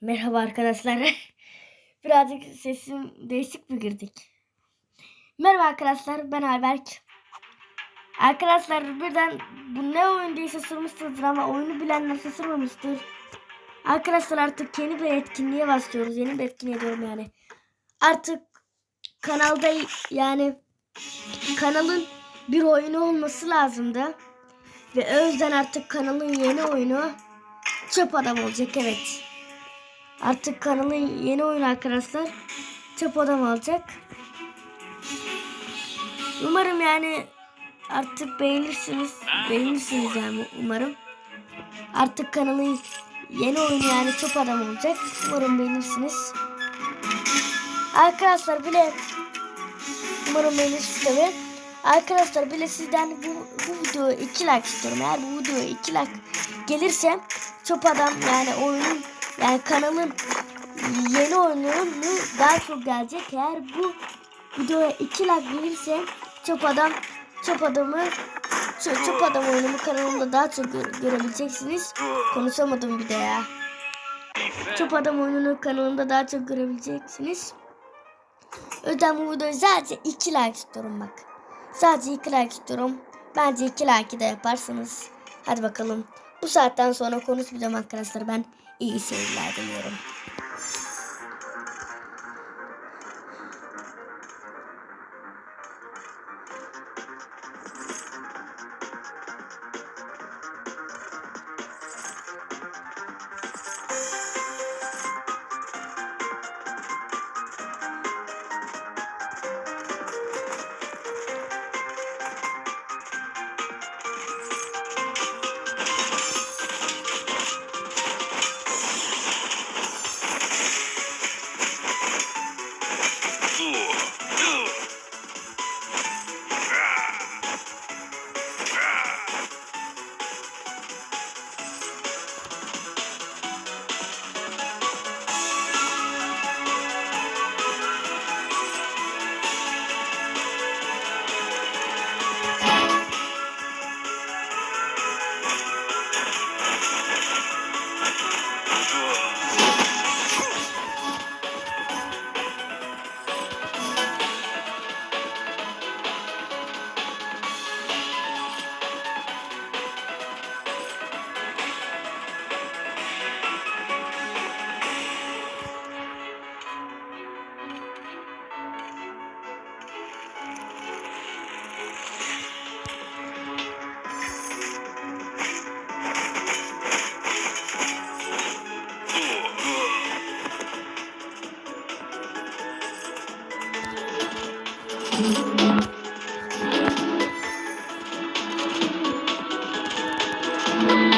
Merhaba arkadaşlar. Birazcık sesim değişik mi girdik? Merhaba arkadaşlar ben Ayberk. Arkadaşlar birden bu ne oyun diye şaşırmışsınızdır ama oyunu bilenler şaşırmamıştır. Arkadaşlar artık yeni bir etkinliğe başlıyoruz. Yeni bir etkinliğe diyorum yani. Artık kanalda yani kanalın bir oyunu olması lazımdı. Ve o yüzden artık kanalın yeni oyunu Çöp Adam olacak evet. Artık kanalın yeni oyunu arkadaşlar Çöp Adam olacak. Umarım yani artık beğenirsiniz. Beğenirsiniz yani umarım. Artık kanalın yeni oyunu yani Çöp Adam olacak. Umarım beğenirsiniz. Arkadaşlar bile umarım beğenirsiniz tabii. Arkadaşlar bile sizden bu, bu videoya 2 like istiyorum. Eğer bu videoya 2 like gelirse Çöp Adam yani oyunun yani kanalın yeni oyununu daha çok gelecek. Eğer bu videoya 2 like gelirse Çöp Adam Çöp Adamı Çöp, Çöp Adam oyunumu kanalımda daha çok gö- görebileceksiniz. Konuşamadım bir de ya. Çöp Adam oyununu kanalımda daha çok görebileceksiniz. O bu videoya sadece 2 like istiyorum bak. Sadece 2 like istiyorum. Bence 2 like de yaparsanız. Hadi bakalım. Bu saatten sonra konuşmayacağım arkadaşlar. Ben 一起来的人 thank you